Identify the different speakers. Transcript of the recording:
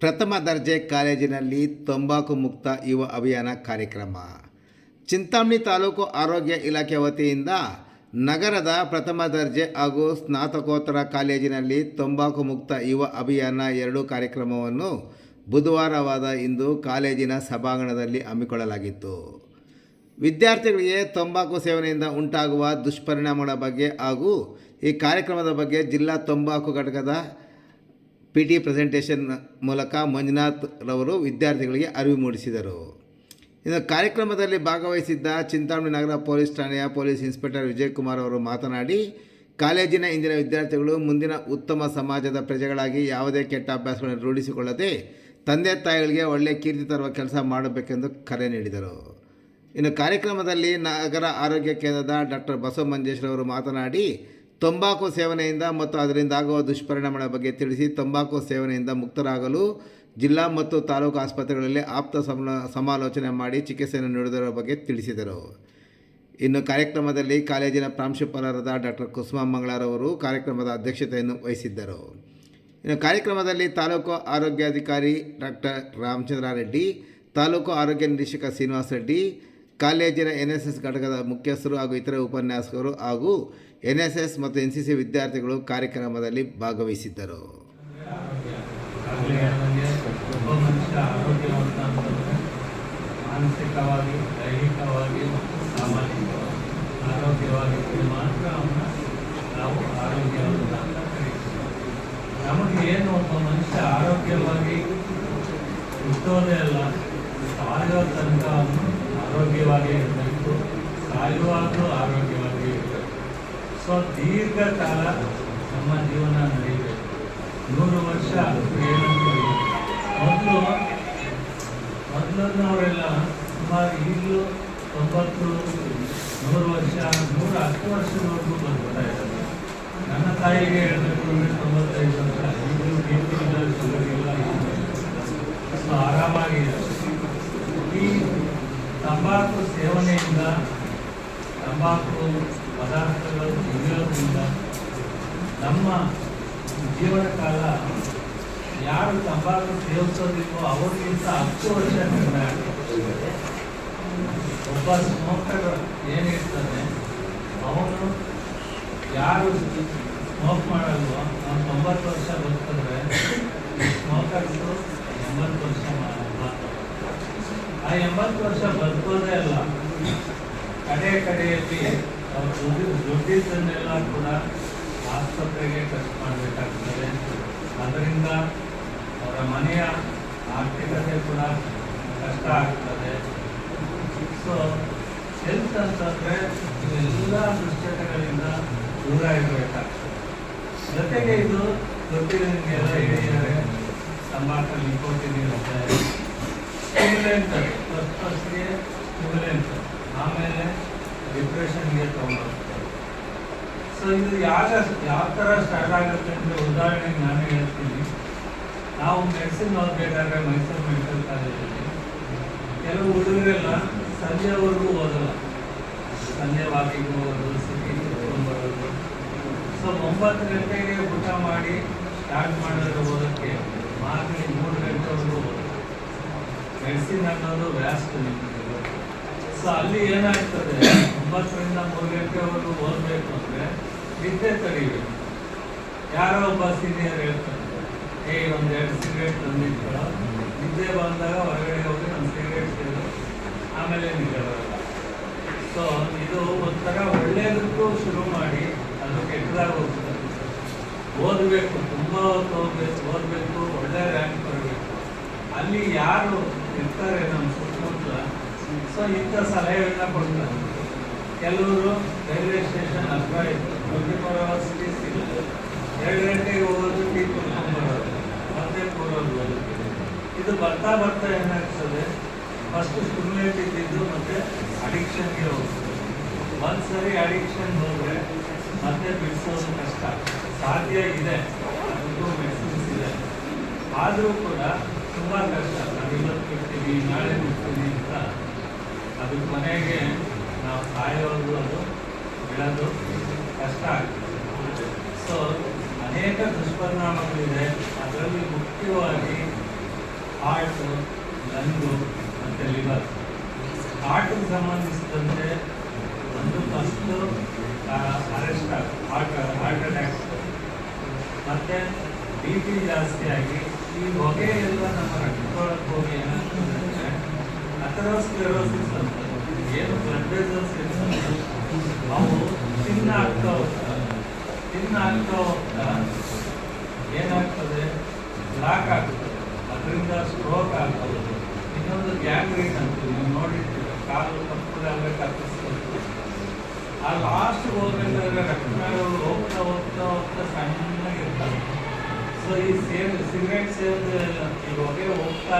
Speaker 1: ಪ್ರಥಮ ದರ್ಜೆ ಕಾಲೇಜಿನಲ್ಲಿ ತಂಬಾಕು ಮುಕ್ತ ಯುವ ಅಭಿಯಾನ ಕಾರ್ಯಕ್ರಮ. ಚಿಂತಾಮಣಿ ತಾಲೂಕು ಆರೋಗ್ಯ ಇಲಾಖೆ ವತಿಯಿಂದ ನಗರದ ಪ್ರಥಮ ದರ್ಜೆ ಹಾಗೂ ಸ್ನಾತಕೋತ್ತರ ಕಾಲೇಜಿನಲ್ಲಿ ತಂಬಾಕು ಮುಕ್ತ ಯುವ ಅಭಿಯಾನ ಎರಡು ಕಾರ್ಯಕ್ರಮವನ್ನು ಬುಧವಾರವಾದ ಇಂದು ಕಾಲೇಜಿನ ಸಭಾಂಗಣದಲ್ಲಿ ಹಮ್ಮಿಕೊಳ್ಳಲಾಗಿತ್ತು. ವಿದ್ಯಾರ್ಥಿಗಳಿಗೆ ತಂಬಾಕು ಸೇವನೆಯಿಂದ ಉಂಟಾಗುವ ದುಷ್ಪರಿಣಾಮಗಳ ಬಗ್ಗೆ ಹಾಗೂ ಈ ಕಾರ್ಯಕ್ರಮದ ಬಗ್ಗೆ ಜಿಲ್ಲಾ ತಂಬಾಕು ಘಟಕದ ಪಿ ಟಿ ಪ್ರೆಸೆಂಟೇಷನ್ ಮೂಲಕ ಮಂಜುನಾಥ್ ರವರು ವಿದ್ಯಾರ್ಥಿಗಳಿಗೆ ಅರಿವು ಮೂಡಿಸಿದರು. ಇನ್ನು ಕಾರ್ಯಕ್ರಮದಲ್ಲಿ ಭಾಗವಹಿಸಿದ್ದ ಚಿಂತಾಮಣಿ ನಗರ ಪೊಲೀಸ್ ಠಾಣೆಯ ಪೊಲೀಸ್ ಇನ್ಸ್ಪೆಕ್ಟರ್ ವಿಜಯಕುಮಾರ್ ಅವರು ಮಾತನಾಡಿ, ಕಾಲೇಜಿನ ಇಂದಿನ ವಿದ್ಯಾರ್ಥಿಗಳು ಮುಂದಿನ ಉತ್ತಮ ಸಮಾಜದ ಪ್ರಜೆಗಳಾಗಿ ಯಾವುದೇ ಕೆಟ್ಟ ಅಭ್ಯಾಸಗಳನ್ನು ರೂಢಿಸಿಕೊಳ್ಳದೆ ತಂದೆ ತಾಯಿಗಳಿಗೆ ಒಳ್ಳೆಯ ಕೀರ್ತಿ ತರುವ ಕೆಲಸ ಮಾಡಬೇಕೆಂದು ಕರೆ ನೀಡಿದರು. ಇನ್ನು ಕಾರ್ಯಕ್ರಮದಲ್ಲಿ ನಗರ ಆರೋಗ್ಯ ಕೇಂದ್ರದ ಡಾಕ್ಟರ್ ಬಸವ ಮಂಜೇಶ್ವರವರು ಮಾತನಾಡಿ ತಂಬಾಕು ಸೇವನೆಯಿಂದ ಮತ್ತು ಅದರಿಂದ ಆಗುವ ದುಷ್ಪರಿಣಾಮಗಳ ಬಗ್ಗೆ ತಿಳಿಸಿ ತಂಬಾಕು ಸೇವನೆಯಿಂದ ಮುಕ್ತರಾಗಲು ಜಿಲ್ಲಾ ಮತ್ತು ತಾಲೂಕು ಆಸ್ಪತ್ರೆಗಳಲ್ಲಿ ಆಪ್ತ ಸಮಲ ಸಮಾಲೋಚನೆ ಮಾಡಿ ಚಿಕಿತ್ಸೆಯನ್ನು ನೀಡುವುದರ ಬಗ್ಗೆ ತಿಳಿಸಿದರು. ಇನ್ನು ಕಾರ್ಯಕ್ರಮದಲ್ಲಿ ಕಾಲೇಜಿನ ಪ್ರಾಂಶುಪಾಲರಾದ ಡಾಕ್ಟರ್ ಕುಸುಮಾ ಮಂಗಳಾರವರು ಕಾರ್ಯಕ್ರಮದ ಅಧ್ಯಕ್ಷತೆಯನ್ನು ವಹಿಸಿದ್ದರು. ಇನ್ನು ಕಾರ್ಯಕ್ರಮದಲ್ಲಿ ತಾಲೂಕು ಆರೋಗ್ಯಾಧಿಕಾರಿ ಡಾಕ್ಟರ್ ರಾಮಚಂದ್ರ ರೆಡ್ಡಿ, ತಾಲೂಕು ಆರೋಗ್ಯ ನಿರೀಕ್ಷಕ ಶ್ರೀನಿವಾಸ ರೆಡ್ಡಿ ಕಾಲೇಜಿನ ಎನ್ ಎಸ್ ಎಸ್ ಘಟಕದ ಮುಖ್ಯಸ್ಥರು ಹಾಗೂ ಇತರ ಉಪನ್ಯಾಸಕರು ಹಾಗೂ ಎನ್ ಎಸ್ ಎಸ್ ಮತ್ತು ಎನ್ ಸಿ ಸಿ ವಿದ್ಯಾರ್ಥಿಗಳು ಕಾರ್ಯಕ್ರಮದಲ್ಲಿ ಭಾಗವಹಿಸಿದ್ದರು
Speaker 2: ನಮಗೆ ಏನು ಒಬ್ಬ ಮನುಷ್ಯ ಆರೋಗ್ಯವಾಗಿ ಹುಟ್ಟೋದೇ ಅಲ್ಲ ಸಾಯೋ ತನಕ ಅವನು ಆರೋಗ್ಯವಾಗಿ ಇರಬೇಕು, ಸಾಯುವಾಗಲೂ ಆರೋಗ್ಯವಾಗಿ ಇರಬೇಕು. ಸೊ ದೀರ್ಘಕಾಲ ನಮ್ಮ ಜೀವನ ನಡೀಬೇಕು. ನೂರು ವರ್ಷ ಏನಂತೀವಿ ಮೊದಲು, ಮೊದಲನ್ನವರೆಲ್ಲ ಸುಮಾರು ಈಗಲೂ ತೊಂಬತ್ತು, ನೂರು ವರ್ಷ, ನೂರ ಹತ್ತು ವರ್ಷದವರೆಗೂ ಬಂದ್ಬಿಡ್ತಾ ಇದ್ದಾರೆ. ನನ್ನ ತಾಯಿಗೆ ಹೇಳಬೇಕು ತೊಂಬತ್ತೈದು ವರ್ಷ ಈಗಲೂ ಬಿ ಪಿ ಇಲ್ಲ ಶುಗರ್ ಇಲ್ಲ ಸೊ ಆರಾಮಾಗಿದೆ ಈ ತಂಬಾಕು ಸೇವನೆಯಿಂದ ತಂಬಾಕು ಪದಾರ್ಥಗಳು ತೆಗೆಯೋದ್ರಿಂದ ನಮ್ಮ ಜೀವನ ಕಾಲ ಯಾರು ತಂಬಾಕು ಸೇವಿಸೋದಿಲ್ವೋ ಅವ್ರಿಗಿಂತ ಹತ್ತು ವರ್ಷ ಕಡಿಮೆ ಒಬ್ಬ ಸ್ಮೋಕರ್ ಏನಿರ್ತಾನೆ ಅವನು ಯಾರು ಸ್ಮೋಕ್ ಮಾಡಲ್ವೋ, ಅವ್ನು ತೊಂಬತ್ತು ವರ್ಷ ಬದುಕಿದ್ರೆ ಸ್ಮೋಕರ್ಸು ಎಂಬತ್ತು ವರ್ಷ ಮಾಡಲ್ಲ ಆ ಎಂಬತ್ತು ವರ್ಷ ಬದುಕೋದೇ ಅಲ್ಲ. ಕಡೆ ಕಡೆಯಲ್ಲಿ ಅವ್ರು ದುಡ್ಡು ದುಡ್ಡಿದ್ದನ್ನೆಲ್ಲ ಕೂಡ ಆಸ್ಪತ್ರೆಗೆ ಖರ್ಚು ಮಾಡಬೇಕಾಗ್ತದೆ ಅದರಿಂದ ಅವರ ಮನೆಯ ಆರ್ಥಿಕತೆ ಕೂಡ ಕಷ್ಟ ಆಗ್ತದೆ. ಸೊ ಹೆಲ್ತ್ ಅಂತಂದರೆ ಇವೆಲ್ಲ ದುಶ್ಚಟಗಳಿಂದ ದೂರ ಇರಬೇಕಾಗ್ತದೆ. ಜೊತೆಗೆ ಇದು ಗೊತ್ತಿದೆ ಹೇಳಿದರೆ ತಂಬಾಕು, ನಿಕೋಟಿನ್ ಇರುತ್ತೆ. ಸ್ಟಿಮ್ಯುಲೆಂಟ್ ಫಸ್ಟ್ ಫಸ್ಟ್ಗೆ ಸ್ಟಿಮ್ಯುಲೆಂಟ್ ಆಮೇಲೆ ಡಿಪ್ರೆಷನ್ಗೆ ತೊಗೊಂಡೋಗ್ತದೆ ಸೊ ಇದು ಯಾವ ಯಾವ ಥರ ಸ್ಟಾರ್ಟ್ ಆಗುತ್ತೆ ಅಂದರೆ ಉದಾಹರಣೆಗೆ ನಾನು ಹೇಳ್ತೀನಿ. ನಾವು ಮೆಡಿಸಿನ್ ಓದಬೇಕಾದ್ರೆ ಮೈಸೂರು ಮೆಡಿಕಲ್ ಕಾಲೇಜಲ್ಲಿ. ಕೆಲವು ಹುಡುಗರೆಲ್ಲ ಸಂಜೆವರೆಗೂ ಓದಲ್ಲ. ಸಂಜೆ ವಾಕಿಂಗ್ ಹೋಗೋದು ಸಿಟಿ ಬರೋದು. ಸೊ ಒಂಬತ್ತು ಗಂಟೆಗೆ ಊಟ ಮಾಡಿ ಸ್ಟಾರ್ಟ್ ಮಾಡಿದ್ರೆ ಓದೋಕ್ಕೆ ಮಾರ್ನಿಂಗ್ ಮೂರು ಗಂಟೆವರೆಗೂ ಮೆಡಿಸಿನ್ ಅನ್ನೋದು ವ್ಯಾಸ್ತು ನಿಮಗೆ. ಸೊ ಅಲ್ಲಿ ಏನಾಗ್ತದೆ? ಒಂಬತ್ತರಿಂದ ಮೂರು ಗಂಟೆವರೆಗೂ ಓದಬೇಕು ಅಂದ್ರೆ ನಿದ್ದೆ ತಡಿಬೇಕು. ಯಾರೋ ಒಬ್ಬ ಸೀನಿಯರ್ ಹೇಳ್ತಾರೆ ಏ, ಒಂದು ಎರಡು ಸಿಗರೇಟ್ ತಂದಿದ್ದ ನಿದ್ದೆ ಬಂದಾಗ ಹೊರಗಡೆ ಹೋಗಿ ಒಂದು ಸಿಗರೇಟ್ ಸೇರು ಆಮೇಲೆ ನಿದ್ದೆ ಸೊ ಇದು ಒಂಥರ ಒಳ್ಳೆಯದಕ್ಕೂ ಶುರು ಮಾಡಿ ಅದು ಕೆಟ್ಟದಾಗ ಹೋಗ್ತದೆ ಓದಬೇಕು, ತುಂಬ ಹೊತ್ತು ಓದಬೇಕು ಓದಬೇಕು, ಒಳ್ಳೆ ರ್ಯಾಂಕ್ ಬರಬೇಕು. ಅಲ್ಲಿ ಯಾರು ಇರ್ತಾರೆ ನಮ್ಮ ಸೊ ಇಂಥ ಸಲಹೆಗಳನ್ನ ಕೊಡ್ತಾರೆ. ಕೆಲವರು ರೈಲ್ವೆ ಸ್ಟೇಷನ್ ಅಥವಾ ಇತ್ತು ಅವರ್ಸ್ ಟೀಸ್ ಎರಡು ಗಂಟೆಗೆ ಹೋಗೋದು ಟೀ ಕುಡ್ಕೊಂಡ್ಬರೋದು ಮತ್ತೆ ಕೂರೋದು ಇದು ಬರ್ತಾ ಬರ್ತಾ ಏನಾಗ್ತದೆ ಫಸ್ಟ್ ಸ್ಟಿಮ್ಯುಲೇಟ್ ಇದ್ದಿದ್ದು ಮತ್ತೆ ಅಡಿಕ್ಷನ್ಗೆ ಹೋಗ್ತದೆ. ಒಂದ್ಸರಿ ಅಡಿಕ್ಷನ್ ಹೋದ್ರೆ ಮತ್ತೆ ಬಿಡಿಸೋದು ಕಷ್ಟ. ಸಾಧ್ಯ ಇದೆ, ಅದಕ್ಕೂ ಮೆಡಿಸಿನ್ಸ್ ಇದೆ. ಆದರೂ ಕೂಡ ತುಂಬ ಕಷ್ಟ. ನಾವು ಇವತ್ತು ಬಿಡ್ತೀವಿ ನಾಳೆ ಬಿಡ್ತೀವಿ ಅಂತ ಅದು ಮನೆಗೆ ನಾವು ಸಾಯೋದು ಅದು, ಬಿಡೋದು ಕಷ್ಟ ಆಗ್ತದೆ ಸೊ ಅನೇಕ ದುಷ್ಪರಿಣಾಮಗಳಿದೆ. ಅದರಲ್ಲಿ ಮುಖ್ಯವಾಗಿ ಹಾರ್ಟ್ ಲಂಗು ಮತ್ತು ಲಿವರ್ ಹಾರ್ಟ್ಗೆ ಸಂಬಂಧಿಸಿದಂತೆ ಒಂದು first arrest heart heart attack ಮತ್ತು ಬಿ ಪಿ ಜಾಸ್ತಿ ಈ ಹೊಗೆ ಎಲ್ಲ ನಮ್ಮ ರಕ್ತದೊಳಗೆ ಹೋಗಿ ಏನಾಗ್ತದೆ ಅಂದರೆ ಅಥೆರೋಸ್ಕ್ಲೆರೋಸಿಸ್ ಅಂತ ಏನು ಬ್ಲಡ್ ವೆಸಲ್ಸ್ ಅವು ಚಿನ್ನ ಆಗ್ತಾ ಹೋಗ್ತವೆ ಚಿನ್ನ ಆಗ್ತಾ ಹೋಗ್ತಾ ಏನಾಗ್ತದೆ? ಬ್ಲಾಕ್ ಆಗ್ತದೆ. ಅದರಿಂದ ಸ್ಟ್ರೋಕ್ ಆಗ್ತದೆ. ಇನ್ನೊಂದು ಗ್ಯಾಂಗ್ರೀನ್ ಅಂತ ನೀವು ನೋಡಿರ್ತೀರ. ಕಾಲು ಕಪ್ಪದಾಗ ಕತ್ತಿಸ್ಕೊಂಡು ಆ ಲಾಸ್ಟ್ ಹೋಗ್ಬೇಕಾದ್ರೆ ರಕ್ತನಾಳಗಳು ಹೋಗ್ತಾ ಹೋಗ್ತಾ ಹೋಗ್ತಾ ಸಣ್ಣಗಿರ್ತವೆ ಸೊ ಈ ಸೇವ್, ಸಿಗರೇಟ್ ಸೇವನೆ ಈ ಹೊಗೆ ಹೋಗ್ತಾ